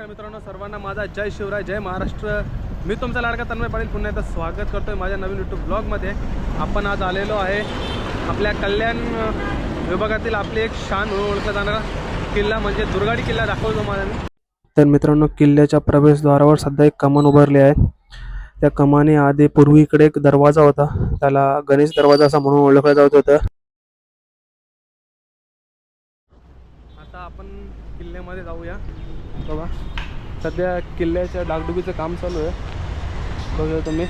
नमस्कार मित्रांनो सर्वांना माझा जय शिवराय जय महाराष्ट्र. मी तुमचा लाडका तन्मय पाटील. पुन्हा एकदा स्वागत करतोय माझ्या नवीन यूट्यूब ब्लॉगमध्ये आपण आज आलेलो आहे आपल्या कल्याण विभागातील आपली एक शान म्हणून ओळखला जाणारा किल्ला म्हणजे दुर्गाडी किल्ला. दाखवतो मला मी. तर मित्रांनो किल्ल्याच्या प्रवेशद्वारावर सध्या एक कमान उभारली आहे. त्या कमानी आधी पूर्वीकडे एक दरवाजा होता. त्याला गणेश दरवाजा असा म्हणून ओळखला जात होतं. आता आपण किल्ल्यामध्ये जाऊया. बघा. सध्या किल्ल्याच्या डागडुबीचं काम चालू आहे. बघा तुम्ही.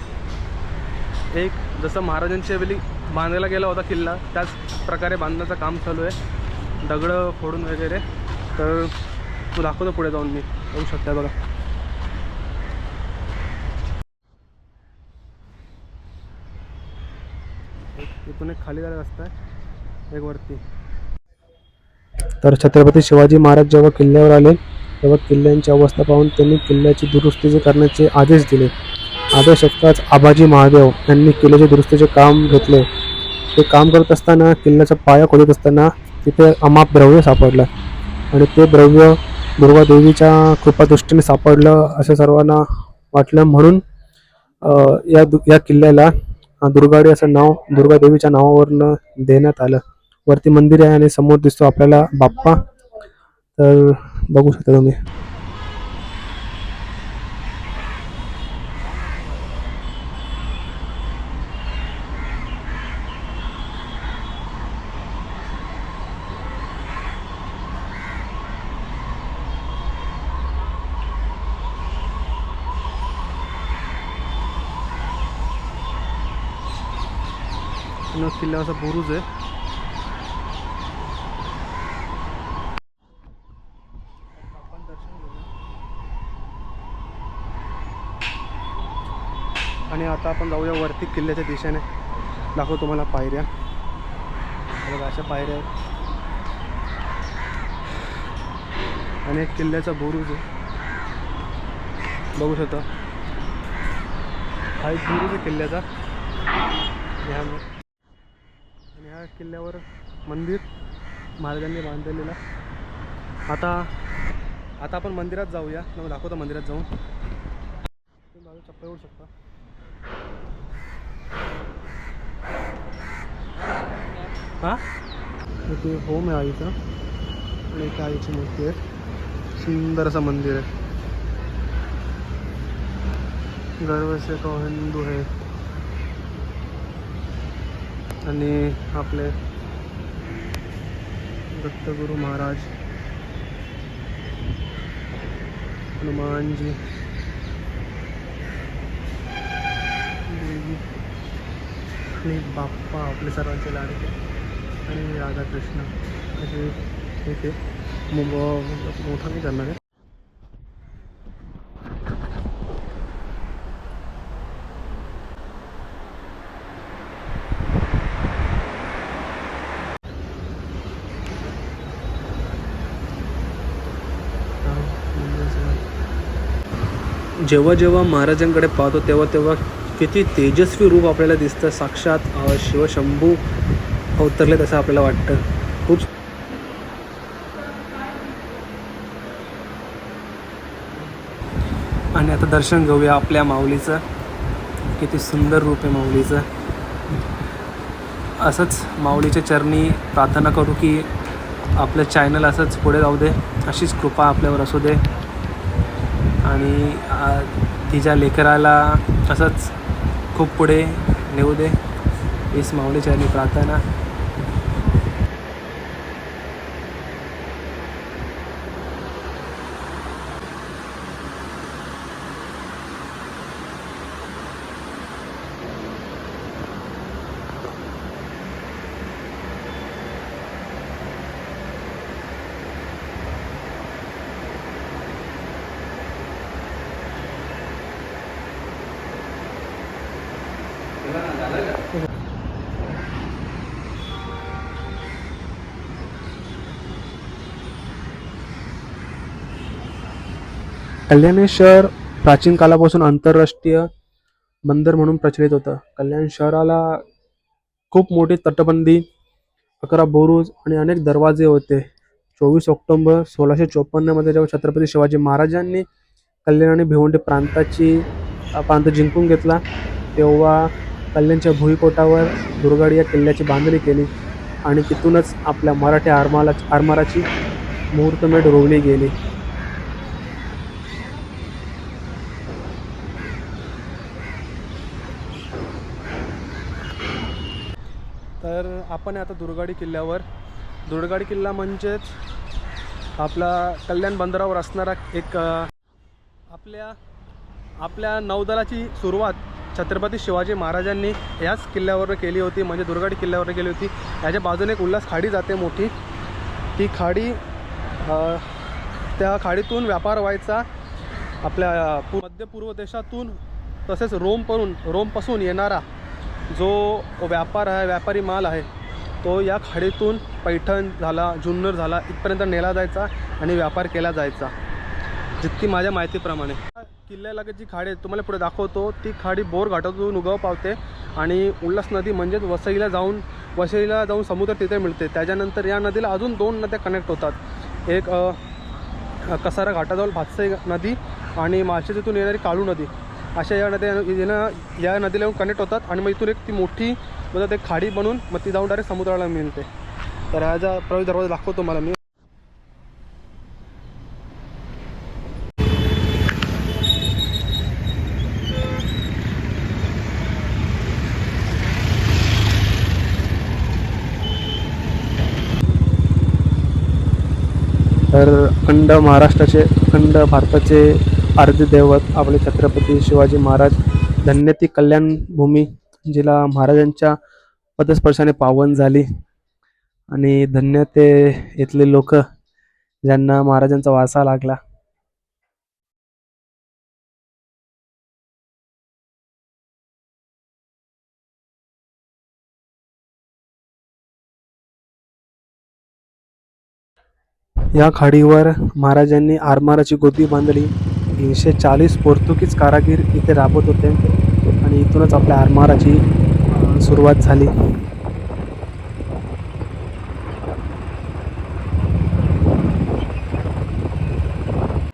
एक जसं महाराजांच्या वेळी बांधायला गेला होता किल्ला त्याच प्रकारे बांधण्याचं काम चालू आहे. दगडं फोडून वगैरे. तर तू दाखवतो पुढे जाऊन मी. बघू शकता बघा. इथून एक खाली जायला रस्ता आहे. एक वरती. तर छत्रपती शिवाजी महाराज जेव्हा किल्ल्यावर आले तेव्हा किल्ल्यांची अवस्था पाहून त्यांनी किल्ल्याची दुरुस्ती करण्याचे आदेश दिले. आदेश ऐकताच आबाजी महादेव यांनी किल्ल्याचे दुरुस्तीचे काम घेतले. ते काम करत असताना किल्ल्याचा पाया खोदत असताना तिथे अमाप द्रव्य सापडलं. आणि ते द्रव्य दुर्गादेवीच्या कृपादृष्टीने सापडलं असं सर्वांना वाटलं. म्हणून या दु या किल्ल्याला दुर्गाडी असं नाव दुर्गादेवीच्या नावावरनं देण्यात आलं. वरती मंदिर आहे आणि समोर दिसतो आपल्याला बाप्पा. तर बघू शकता तुम्ही. किल्ला असा बुरुज आहे. आणि आता आपण जाऊया वरती किल्ल्याच्या दिशेने. दाखव तुम्हाला पायऱ्या. बघा अशा पायऱ्या आहेत. आणि एक किल्ल्याचा बुरुज आहे. बघू शकता. हा एक बुरुज आहे किल्ल्याचा. ह्या आणि ह्या किल्ल्यावर मंदिर महाराजांनी बांधलेलं. आता आता आपण मंदिरात जाऊया. मग दाखवतो मंदिरात जाऊन. तुम्ही बाजू चप्पल येऊ शकता. हां? इथे होम आहे आईचं आणि एक आईची मूर्ती आहे सुंदर असं मंदिर आहे गर्व से तो हिंदू आहे आणि आपले दत्तगुरु महाराज हनुमानजी आणि बाप्पा आपले सर्वांचे लाडके आणि राधाकृष्ण. असे इथे मो- मोठा नाही करणार आहे. जेव्हा जेव्हा महाराजांकडे पाहतो तेव्हा तेव्हा किती तेजस्वी रूप आपल्याला दिसतं. साक्षात शिवशंभू अवतरले तसं आपल्याला वाटतं. खूप आणि आता दर्शन घेऊया आपल्या माऊलीचं. किती सुंदर रूप आहे माऊलीचं. असंच माऊलीच्या चरणी प्रार्थना करू की आपलं चॅनल असंच पुढे जाऊ दे. अशीच कृपा आपल्यावर असू दे. आणि तिच्या लेकराला असंच खूप पुढे नेऊ दे. हीच माऊलीच्या आणि प्रार्थना. कल्याण हे शहर प्राचीन कालापासून आंतरराष्ट्रीय बंदर म्हणून प्रचलित होतं. कल्याण शहराला खूप मोठी तटबंदी अकरा बुरुज आणि अनेक दरवाजे होते. चोवीस ऑक्टोबर सोळाशे चोपन्नमध्ये जेव्हा छत्रपती शिवाजी महाराजांनी कल्याण आणि भिवंडी प्रांताची प्रांत जिंकून घेतला तेव्हा कल्याणच्या भुईकोटावर दुर्गाडी या किल्ल्याची बांधणी केली आणि तिथूनच आपल्या मराठी आरमाला आरमाराची मुहूर्तमेढ रोवली गेली. तर आपण आता दुर्गाडी किल्ल्यावर. दुर्गाडी किल्ला म्हणजेच आपला कल्याण बंदरावर असणारा एक आपल्या आपल्या नौदलाची सुरुवात छत्रपती शिवाजी महाराजांनी याच किल्ल्यावर केली होती म्हणजे दुर्गाडी किल्ल्यावर केली होती. याच्या बाजूने एक उल्हास खाडी जाते मोठी. ती खाडी त्या खाडीतून व्यापार व्हायचा. आपल्या मध्य पूर्व देशातून तसेच रोमपरून रोमपासून येणारा जो व्यापार आहे व्यापारी माल आहे तो या खाडीतून पैठण झाला जुन्नर झाला इथपर्यंत नेला जायचा आणि व्यापार केला जायचा. जितकी माझ्या माहितीप्रमाणे. किल्ल्यालागत जी खाडी आहे तुम्हाला पुढे दाखवतो ती खाडी बोर घाटातून उगव पावते आणि उल्हास नदी म्हणजेच वसईला जाऊन वसईला जाऊन समुद्र तिथे मिळते. त्याच्यानंतर या नदीला अजून दोन नद्या कनेक्ट होतात. एक कसारा घाटाजवळ भातसाई नदी आणि माळशेजतून येणारी काळू नदी. अशा या नद्या येणं या नदीला येऊन कनेक्ट होतात आणि मग इथून एक ती मोठी म्हणजे एक खाडी बनून मग ती जाऊन डायरेक्ट समुद्राला मिळते. तर ह्याचा प्रवेश दरवाजा दाखवतो मला मी. तर अखंड महाराष्ट्राचे अखंड भारताचे आराध्य दैवत आपले छत्रपती शिवाजी महाराज धन्यती कल्याणभूमी जिला महाराजांच्या पदस्पर्शाने पावन झाली. आणि धन्य ते इथले लोक ज्यांना महाराजांचा वासा लागला. या खाडीवर महाराजांनी आरमाराची गोदी बांधली. तीनशे चाळीस पोर्तुगीज कारागीर इथे राबत होते आणि इथूनच आपल्या आरमाराची सुरुवात झाली.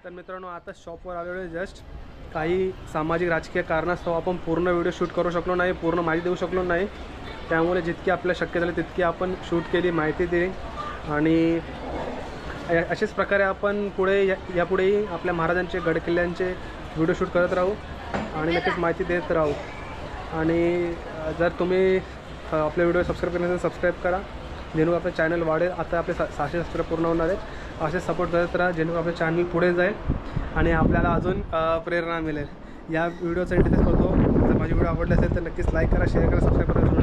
तर मित्रांनो आता शॉपवर आलेलो आहे जस्ट. काही सामाजिक राजकीय कारणास्तव आपण पूर्ण व्हिडिओ शूट करू शकलो नाही पूर्ण माहिती देऊ शकलो नाही. त्यामुळे जितकी आपल्या शक्य झाली तितकी आपण शूट केली माहिती दिली. आणि अशाच प्रकारे आपण पुढे या यापुढेही आपल्या महाराजांचे गडकिल्ल्यांचे व्हिडिओ शूट करत राहू आणि नक्कीच माहिती देत राहू. आणि जर तुम्ही आपले व्हिडिओ सबस्क्राईब केले सबस्क्राईब करा. जेणेकरून आपलं चॅनल वाढेल. आता आपले सा सहाशे सबस्क्राईब पूर्ण होणार आहेत. असे सपोर्ट करत राहा जेणेकरून आपलं चॅनल पुढे जाईल आणि आपल्याला अजून प्रेरणा मिळेल. या व्हिडिओचा इंटरेस्ट होतो जर माझी व्हिडिओ आवडले असेल तर नक्कीच लाईक करा शेअर करा सबस्क्राईब करा.